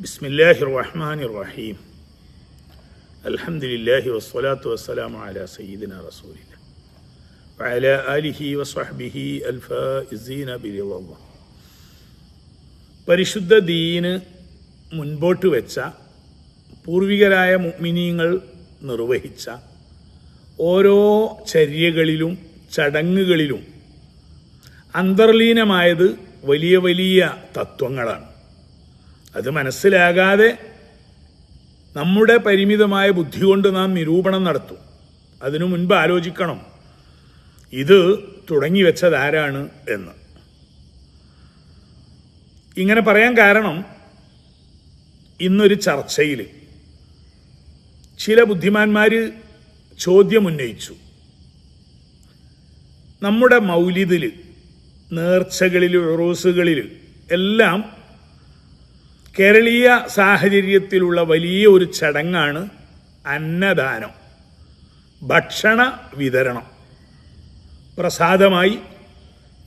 بسم الله الرحمن الرحيم الحمد لله والصلاة والسلام على سيدنا رسول الله وعلى آله وصحبه الفائزين برضا الله പരിശുദ്ധ ദീന് മുൻപോട്ട് വെച്ച പൂർവികരായ മുഅ്മിനീങ്ങൾ നിർവഹിച്ച ഓരോ ചര്യകളിലും ചടങ്ങുകളിലും അന്തർലീനമായത് വലിയ വലിയ തത്വങ്ങളാണ് അത് മനസ്സിലാകാതെ നമ്മുടെ പരിമിതമായ ബുദ്ധി കൊണ്ട് നാം നിരൂപണം നടത്തും. അതിനു മുൻപ് ആലോചിക്കണം. ഇത് തുടങ്ങി വെച്ചത് ആരാണ് എന്ന്. ഇങ്ങനെ പറയാൻ കാരണം ഇന്നൊരു ചർച്ചയിൽ ചില ബുദ്ധിമാന്മാർ ചോദ്യം ഉന്നയിച്ചു. നമ്മുടെ മൗലിദിൽ നേർച്ചകളിൽ ഉറൂസുകളിൽ എല്ലാം കേരളീയ സാഹചര്യത്തിലുള്ള വലിയ ഒരു ചടങ്ങാണ് അന്നദാനം. ഭക്ഷണ വിതരണം. പ്രസാദമായി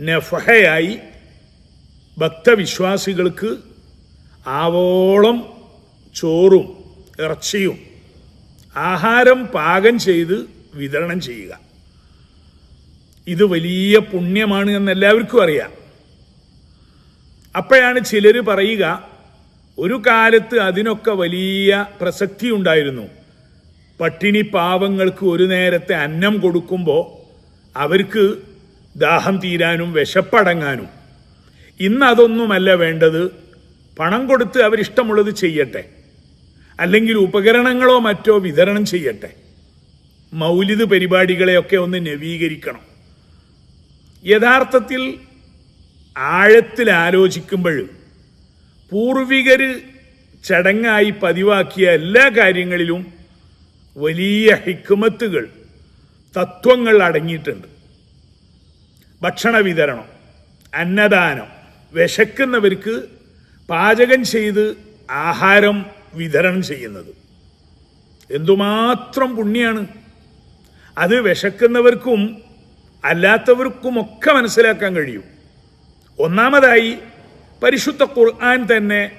നഫഹയായി ഭക്തവിശ്വാസികൾക്ക് ആവോളം ചോറും ഇറച്ചിയും ആഹാരം പാകം ചെയ്ത് വിതരണം ചെയ്യുക. ഇത് വലിയ പുണ്യമാണ് എന്ന് എല്ലാവർക്കും അറിയാം. അപ്പോഴാണ് ചിലർ പറയുക ഒരു കാലത്ത് അതിനൊക്കെ വലിയ പ്രസക്തി ഉണ്ടായിരുന്നു. പട്ടിണി പാവങ്ങൾക്ക് ഒരു നേരത്തെ അന്നം കൊടുക്കുമ്പോൾ അവർക്ക് ദാഹം തീരാനും വിശപ്പടങ്ങാനും. ഇന്ന് അതൊന്നുമല്ല വേണ്ടത്. പണം കൊടുത്ത് അവരിഷ്ടമുള്ളത് ചെയ്യട്ടെ. അല്ലെങ്കിൽ ഉപകരണങ്ങളോ മറ്റോ വിതരണം ചെയ്യട്ടെ. മൗലിദ് പരിപാടികളെയൊക്കെ ഒന്ന് നവീകരിക്കണം. യഥാർത്ഥത്തിൽ ആഴത്തിൽ ആലോചിക്കുമ്പോൾ പൂർവികര് ചടങ്ങായി പതിവാക്കിയ എല്ലാ കാര്യങ്ങളിലും വലിയ ഹിക്കുമത്തുകൾ തത്വങ്ങൾ അടങ്ങിയിട്ടുണ്ട്. ഭക്ഷണ വിതരണം അന്നദാനം വിശക്കുന്നവർക്ക് പാചകം ചെയ്ത് ആഹാരം വിതരണം ചെയ്യുന്നത്. എന്തുമാത്രം പുണ്യാണ്. അത് വിശക്കുന്നവർക്കും അല്ലാത്തവർക്കുമൊക്കെ മനസ്സിലാക്കാൻ കഴിയും. ഒന്നാമതായി പരിശുദ്ധ ഖുർആൻ തന്നെ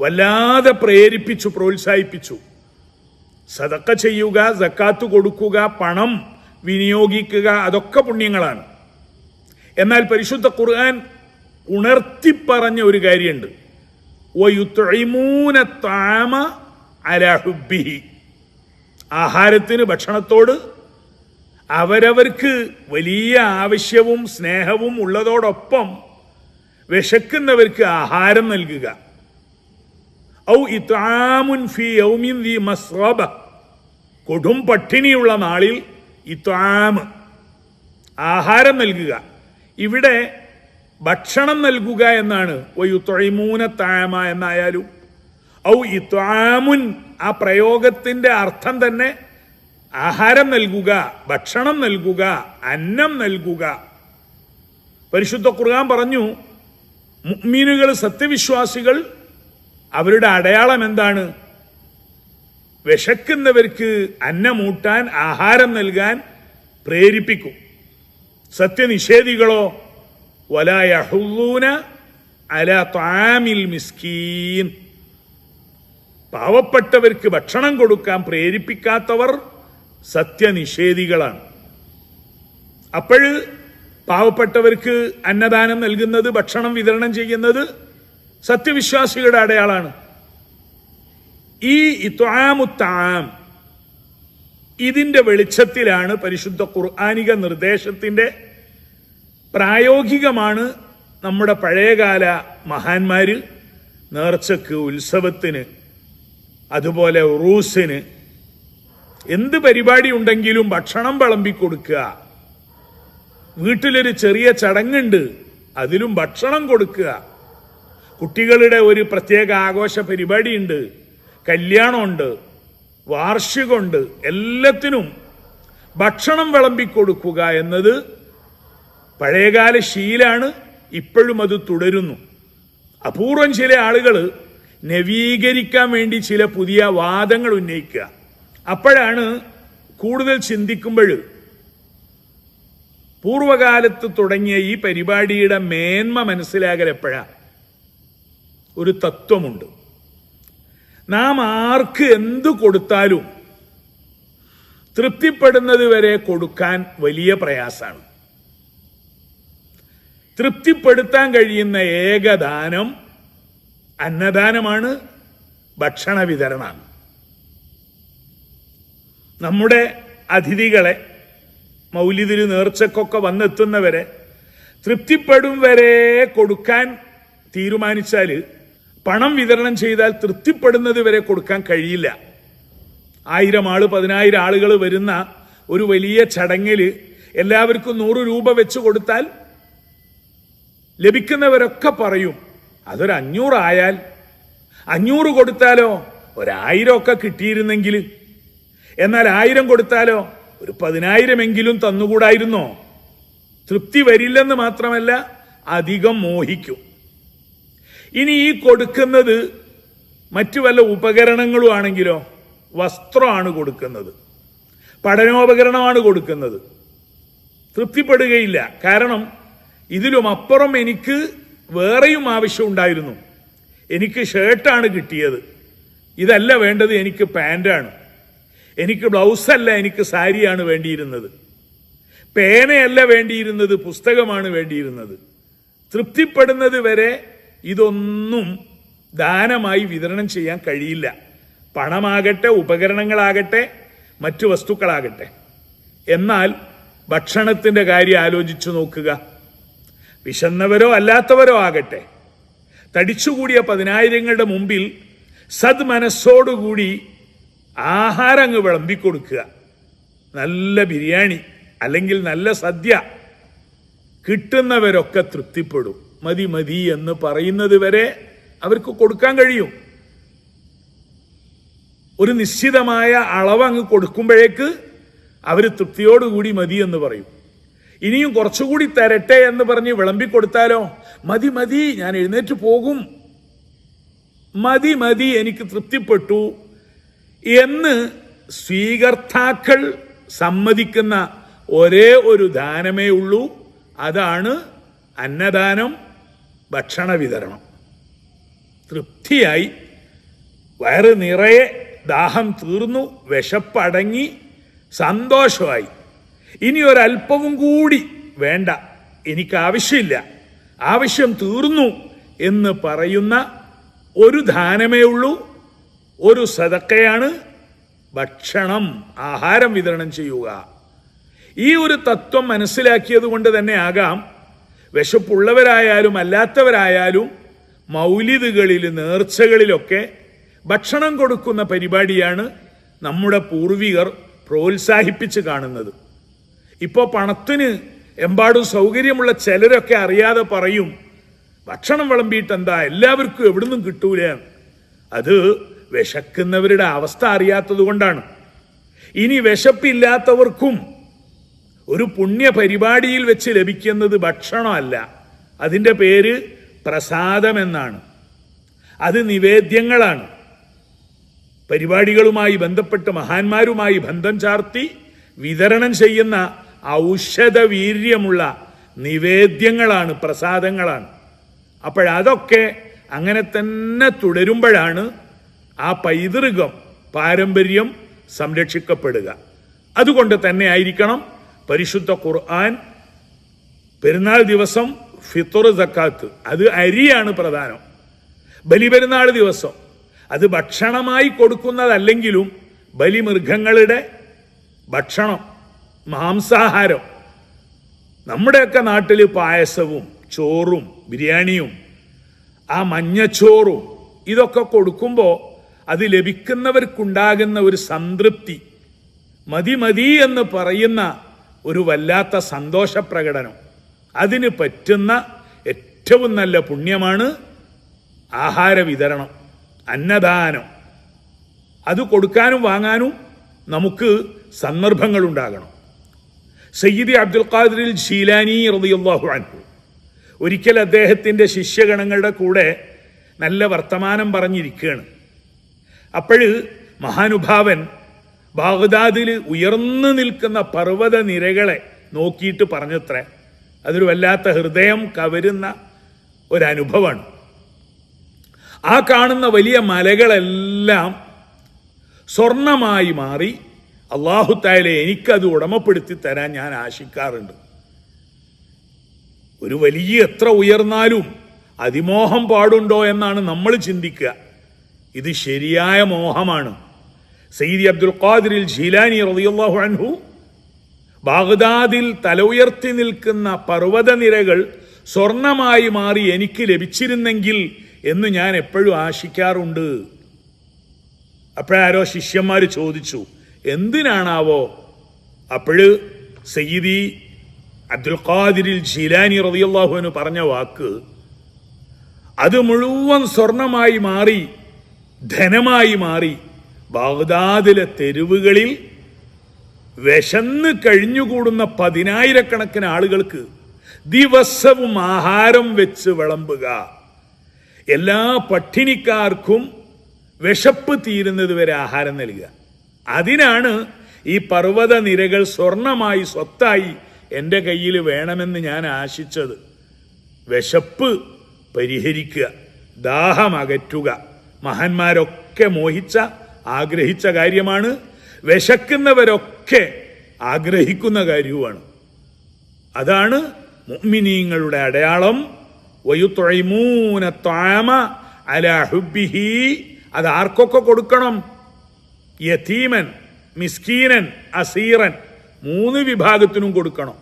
വല്ലാതെ പ്രേരിപ്പിച്ചു പ്രോത്സാഹിപ്പിച്ചു. സതക്ക ചെയ്യുക സക്കാത്ത് കൊടുക്കുക പണം വിനിയോഗിക്കുക അതൊക്കെ പുണ്യങ്ങളാണ്. എന്നാൽ പരിശുദ്ധ ഖുർആൻ ഉണർത്തിപ്പറഞ്ഞ ഒരു കാര്യമുണ്ട്. വയുത്തൊഴിമൂന താമ അലഹുബിഹി ആഹാരത്തിന് ഭക്ഷണത്തോട് അവരവർക്ക് വലിയ ആവശ്യവും സ്നേഹവും ഉള്ളതോടൊപ്പം വിശക്കുന്നവർക്ക് ആഹാരം നൽകുക. ഔ ഇത്താമുൻ ഫി യൗമിൻ ദി മസ്റബ. കൊടും പട്ടിണിയുള്ള നാളിൽ ഇത്താമ് ആഹാരം നൽകുക. ഇവിടെ ഭക്ഷണം നൽകുക എന്നാണ്. ഒയുത്തൊഴിമൂന താമ എന്നായാലും. ഔ ഇത്താമുൻ ആ പ്രയോഗത്തിന്റെ അർത്ഥം തന്നെ ആഹാരം നൽകുക ഭക്ഷണം നൽകുക അന്നം നൽകുക. പരിശുദ്ധ ഖുർആൻ പറഞ്ഞു മുഅ്മിനുകൾ സത്യവിശ്വാസികൾ അവരുടെ അടയാളം എന്താണ്? വിശക്കുന്നവർക്ക് അന്നമൂട്ടാൻ ആഹാരം നൽകാൻ പ്രേരിപ്പിക്കും. സത്യനിഷേധികളോ വലായഹുല്ലൂന അല താമിൽ മിസ്കീൻ. പാവപ്പെട്ടവർക്ക് ഭക്ഷണം കൊടുക്കാൻ പ്രേരിപ്പിക്കാത്തവർ സത്യനിഷേധികളാണ്. അപ്പോഴ് പാവപ്പെട്ടവർക്ക് അന്നദാനം നൽകുന്നത് ഭക്ഷണം വിതരണം ചെയ്യുന്നത് സത്യവിശ്വാസികളുടെ അടയാളാണ് ഈ ഇത്വാമുത്താം ഇതിന്റെ വെളിച്ചത്തിലാണ് പരിശുദ്ധ ഖുർആാനിക നിർദ്ദേശത്തിന്റെ പ്രായോഗികമാണ് നമ്മുടെ പഴയകാല മഹാന്മാര് നേർച്ചക്ക് ഉത്സവത്തിന് അതുപോലെ ഉറൂസിന്. എന്ത് പരിപാടി ഉണ്ടെങ്കിലും ഭക്ഷണം വിളമ്പി കൊടുക്കുക വീട്ടിലൊരു ചെറിയ ചടങ്ങുണ്ട്. അതിലും ഭക്ഷണം കൊടുക്കുക. കുട്ടികളുടെ ഒരു പ്രത്യേക ആഘോഷ പരിപാടിയുണ്ട്. കല്യാണമുണ്ട്. വാർഷികമുണ്ട്. എല്ലാത്തിനും ഭക്ഷണം വിളമ്പിക്കൊടുക്കുക എന്നത് പഴയകാല ശീലാണ്. ഇപ്പോഴും അത് തുടരുന്നു. അപൂർവം ചില ആളുകൾ നവീകരിക്കാൻ വേണ്ടി ചില പുതിയ വാദങ്ങൾ ഉന്നയിക്കുക. അപ്പോഴാണ് കൂടുതൽ ചിന്തിക്കുമ്പോൾ പൂർവകാലത്ത് തുടങ്ങിയ ഈ പരിപാടിയുടെ മേന്മ മനസ്സിലാകൽ എപ്പോഴാ ഒരു തത്വമുണ്ട്. നാം ആർക്ക് എന്തു കൊടുത്താലും തൃപ്തിപ്പെടുന്നത് വരെ കൊടുക്കാൻ വലിയ പ്രയാസമാണ് തൃപ്തിപ്പെടുത്താൻ കഴിയുന്ന ഏകദാനം അന്നദാനമാണ് ഭക്ഷണ വിതരണമാണ് നമ്മുടെ അതിഥികളെ മൗലിദിന് നേർച്ചക്കൊക്കെ വന്നെത്തുന്നവരെ തൃപ്തിപ്പെടും വരെ കൊടുക്കാൻ തീരുമാനിച്ചാൽ പണം വിതരണം ചെയ്താൽ തൃപ്തിപ്പെടുന്നത് വരെ കൊടുക്കാൻ കഴിയില്ല. ആയിരം ആൾ പതിനായിരം ആളുകൾ വരുന്ന ഒരു വലിയ ചടങ്ങിൽ എല്ലാവർക്കും നൂറ് രൂപ വെച്ച് കൊടുത്താൽ ലഭിക്കുന്നവരൊക്കെ പറയും അതൊരു അഞ്ഞൂറായാൽ അഞ്ഞൂറ് കൊടുത്താലോ? ഒരായിരം ഒക്കെ കിട്ടിയിരുന്നെങ്കിൽ. എന്നാൽ ആയിരം കൊടുത്താലോ? ഒരു പതിനായിരമെങ്കിലും തന്നുകൂടായിരുന്നോ? തൃപ്തി വരില്ലെന്ന് മാത്രമല്ല അധികം മോഹിക്കും. ഇനി ഈ കൊടുക്കുന്നത് മറ്റു വല്ല ഉപകരണങ്ങളും ആണെങ്കിലോ വസ്ത്രമാണ് കൊടുക്കുന്നത്. പഠനോപകരണമാണ് കൊടുക്കുന്നത്. തൃപ്തിപ്പെടുകയില്ല. കാരണം ഇതിലും അപ്പുറം എനിക്ക് വേറെയും ആവശ്യമുണ്ടായിരുന്നു എനിക്ക് ഷർട്ടാണ് കിട്ടിയത്. ഇതല്ല വേണ്ടത് എനിക്ക് പാന്റാണ് എനിക്ക് ബ്ലൗസല്ല എനിക്ക് സാരിയാണ് വേണ്ടിയിരുന്നത്. പേനയല്ല വേണ്ടിയിരുന്നത് പുസ്തകമാണ് വേണ്ടിയിരുന്നത്. തൃപ്തിപ്പെടുന്നത് വരെ ഇതൊന്നും ദാനമായി വിതരണം ചെയ്യാൻ കഴിയില്ല. പണമാകട്ടെ ഉപകരണങ്ങളാകട്ടെ മറ്റു വസ്തുക്കളാകട്ടെ. എന്നാൽ ഭക്ഷണത്തിന്റെ കാര്യം ആലോചിച്ചു നോക്കുക. വിശന്നവരോ അല്ലാത്തവരോ ആകട്ടെ. തടിച്ചുകൂടിയ പതിനായിരങ്ങളുടെ മുമ്പിൽ സദ് മനസ്സോടുകൂടി ആഹാരം അങ്ങ് വിളമ്പിക്കൊടുക്കുക. നല്ല ബിരിയാണി അല്ലെങ്കിൽ നല്ല സദ്യ കിട്ടുന്നവരൊക്കെ തൃപ്തിപ്പെടും. മതി മതി എന്ന് പറയുന്നത് വരെ അവർക്ക് കൊടുക്കാൻ കഴിയും. ഒരു നിശ്ചിതമായ അളവ് അങ്ങ് കൊടുക്കുമ്പോഴേക്ക് അവർ തൃപ്തിയോടുകൂടി മതി എന്ന് പറയും. ഇനിയും കുറച്ചുകൂടി തരട്ടെ എന്ന് പറഞ്ഞ് വിളമ്പിക്കൊടുത്താലോ? മതി മതി ഞാൻ എഴുന്നേറ്റ് പോകും. മതി മതി എനിക്ക് തൃപ്തിപ്പെട്ടു. എന്ന് സ്വീകർത്താക്കൾ സമ്മതിക്കുന്ന ഒരേ ഒരു ദാനമേ ഉള്ളൂ. അതാണ് അന്നദാനം ഭക്ഷണ വിതരണം. തൃപ്തിയായി. വയറ് നിറയെ ദാഹം തീർന്നു വിശപ്പടങ്ങി സന്തോഷമായി. ഇനി ഒരല്പവും കൂടി വേണ്ട. എനിക്ക് ആവശ്യമില്ല ആവശ്യം തീർന്നു എന്ന് പറയുന്ന ഒരു ദാനമേ ഉള്ളൂ. ഒരു സതക്കയാണ് ഭക്ഷണം ആഹാരം വിതരണം ചെയ്യുക. ഈ ഒരു തത്വം മനസ്സിലാക്കിയത് കൊണ്ട് തന്നെ ആകാം വിശപ്പുള്ളവരായാലും അല്ലാത്തവരായാലും മൗലിദുകളിൽ നേർച്ചകളിലൊക്കെ ഭക്ഷണം കൊടുക്കുന്ന പരിപാടിയാണ് നമ്മുടെ പൂർവികർ പ്രോത്സാഹിപ്പിച്ച് കാണുന്നത്. ഇപ്പോൾ പണത്തിന് എമ്പാടും സൗകര്യമുള്ള ചിലരൊക്കെ അറിയാതെ പറയും ഭക്ഷണം വിളമ്പിയിട്ട് എന്താ എല്ലാവർക്കും എവിടുന്നും കിട്ടൂല. അത് വിശക്കുന്നവരുടെ അവസ്ഥ അറിയാത്തത് കൊണ്ടാണ്. ഇനി വിശപ്പില്ലാത്തവർക്കും ഒരു പുണ്യ പരിപാടിയിൽ വെച്ച് ലഭിക്കുന്നത് ഭക്ഷണമല്ല. അതിന്റെ പേര് പ്രസാദമെന്നാണ്. അത് നിവേദ്യങ്ങളാണ്. പരിപാടികളുമായി ബന്ധപ്പെട്ട് മഹാന്മാരുമായി ബന്ധം ചാർത്തി വിതരണം ചെയ്യുന്ന ഔഷധ വീര്യമുള്ള നിവേദ്യങ്ങളാണ് പ്രസാദങ്ങളാണ്. അപ്പോഴതൊക്കെ അങ്ങനെ തന്നെ തുടരുമ്പോഴാണ് ആ പൈതൃകം പാരമ്പര്യം സംരക്ഷിക്കപ്പെടുക. അതുകൊണ്ട് തന്നെ ആയിരിക്കണം പരിശുദ്ധ ഖുർആൻ പെരുന്നാൾ ദിവസം ഫിത്തുർ സക്കാത്ത്. അത് അരിയാണ് പ്രധാനം. ബലിപെരുന്നാൾ ദിവസം. അത് ഭക്ഷണമായി കൊടുക്കുന്നതല്ലെങ്കിലും ബലിമൃഗങ്ങളുടെ ഭക്ഷണം മാംസാഹാരം നമ്മുടെയൊക്കെ നാട്ടിൽ പായസവും ചോറും ബിരിയാണിയും ആ മഞ്ഞച്ചോറും ഇതൊക്കെ കൊടുക്കുമ്പോൾ അത് ലഭിക്കുന്നവർക്കുണ്ടാകുന്ന ഒരു സംതൃപ്തി. മതി മതി എന്ന് പറയുന്ന ഒരു വല്ലാത്ത സന്തോഷപ്രകടനം. അതിന് പറ്റുന്ന ഏറ്റവും നല്ല പുണ്യമാണ് ആഹാര വിതരണം അന്നദാനം. അത് കൊടുക്കാനും വാങ്ങാനും നമുക്ക് സന്ദർഭങ്ങൾ ഉണ്ടാകണം സയ്യിദി അബ്ദുൽ ഖാദിൽ ഷീലാനി റളിയല്ലാഹു അൻഹു. ഒരിക്കൽ അദ്ദേഹത്തിന്റെ ശിഷ്യഗണങ്ങളുടെ കൂടെ നല്ല വർത്തമാനം പറഞ്ഞിരിക്കുകയാണ്. അപ്പോഴ് മഹാനുഭാവൻ ബാഗ്ദാദിൽ ഉയർന്നു നിൽക്കുന്ന പർവത നിരകളെ നോക്കിയിട്ട് പറഞ്ഞത്രേ അതൊരു വല്ലാത്ത ഹൃദയം കവരുന്ന ഒരനുഭവമാണ്. ആ കാണുന്ന വലിയ മലകളെല്ലാം സ്വർണമായി മാറി അള്ളാഹുത്തായാലെ എനിക്കത് ഉടമപ്പെടുത്തി തരാൻ ഞാൻ ആശിക്കാറുണ്ട്. ഒരു വലിയ എത്ര ഉയർന്നാലും അതിമോഹം പാടുണ്ടോ എന്നാണ് നമ്മൾ ചിന്തിക്കുക. ഇത് ശരിയായ മോഹമാണ്. സയ്യിദി അബ്ദുൽ ഖാദിറിൽ ജീലാനി റളിയല്ലാഹു അൻഹു ബാഗ്ദാദിൽ തല ഉയർത്തി നിൽക്കുന്ന പർവതനിരകൾ സ്വർണമായി മാറി എനിക്ക് ലഭിച്ചിരുന്നെങ്കിൽ എന്ന് ഞാൻ എപ്പോഴും ആശിക്കാറുണ്ട്. അപ്പോഴാരോ ശിഷ്യന്മാർ ചോദിച്ചു എന്തിനാണാവോ? അപ്പോഴ് സയ്യിദി അബ്ദുൽ ഖാദിരിൽ ജിലാനി റളിയല്ലാഹുവിന് പറഞ്ഞ വാക്ക് അത് മുഴുവൻ സ്വർണമായി മാറി ധനമായി മാറി ബാഗ്ദാദിലെ തെരുവുകളിൽ വിശന്ന് കഴിഞ്ഞുകൂടുന്ന പതിനായിരക്കണക്കിന് ആളുകൾക്ക് ദിവസവും ആഹാരം വെച്ച് വിളമ്പുക. എല്ലാ പട്ടിണിക്കാർക്കും വിശപ്പ് തീരുന്നത് വരെ ആഹാരം നൽകുക. അതിനാണ് ഈ പർവത നിരകൾ സ്വർണമായി സ്വത്തായി എന്റെ കയ്യിൽ വേണമെന്ന് ഞാൻ ആശിച്ചത്. വിശപ്പ് പരിഹരിക്കുക ദാഹം അകറ്റുക മഹാന്മാരൊക്കെ മോഹിച്ച ആഗ്രഹിച്ച കാര്യമാണ്. വിശക്കുന്നവരൊക്കെ ആഗ്രഹിക്കുന്ന കാര്യവുമാണ്. അതാണ് മുഅ്മിനീങ്ങളുടെ അടയാളം. വയുത്തൊഴിമൂന താമ അല ഹുബിഹി അത് ആർക്കൊക്കെ കൊടുക്കണം? യതീമൻ മിസ്കീനൻ അസീറൻ മൂന്ന് വിഭാഗത്തിനും കൊടുക്കണം.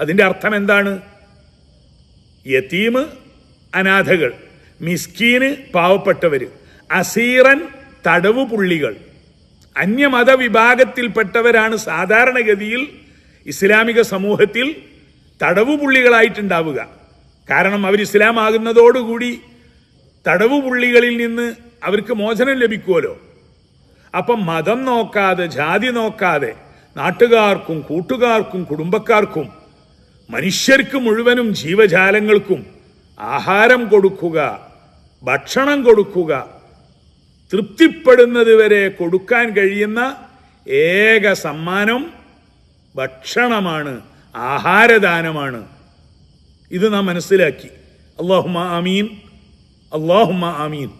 അതിന്റെ അർത്ഥം എന്താണ്? യതീമ് അനാഥകൾ മിസ്കീന് പാവപ്പെട്ടവര്. അസീറൻ തടവു പുള്ളികൾ അന്യമത വിഭാഗത്തിൽപ്പെട്ടവരാണ് സാധാരണഗതിയിൽ ഇസ്ലാമിക സമൂഹത്തിൽ തടവു പുള്ളികളായിട്ടുണ്ടാവുക കാരണം അവർ ഇസ്ലാം ആകുന്നതോടുകൂടി തടവു പുള്ളികളിൽ നിന്ന് അവർക്ക് മോചനം ലഭിക്കുമല്ലോ അപ്പം മതം നോക്കാതെ ജാതി നോക്കാതെ നാട്ടുകാർക്കും കൂട്ടുകാർക്കും കുടുംബക്കാർക്കും മനുഷ്യർക്ക് മുഴുവനും ജീവജാലങ്ങൾക്കും ആഹാരം കൊടുക്കുക ഭക്ഷണം കൊടുക്കുക തൃപ്തിപ്പെടുന്നത് വരെ കൊടുക്കാൻ കഴിയുന്ന ഏക സമ്മാനം ഭക്ഷണമാണ് ആഹാരദാനമാണ്. ഇത് നാം മനസ്സിലാക്കി. അള്ളാഹുമ അമീൻ അള്ളാഹുമ അമീൻ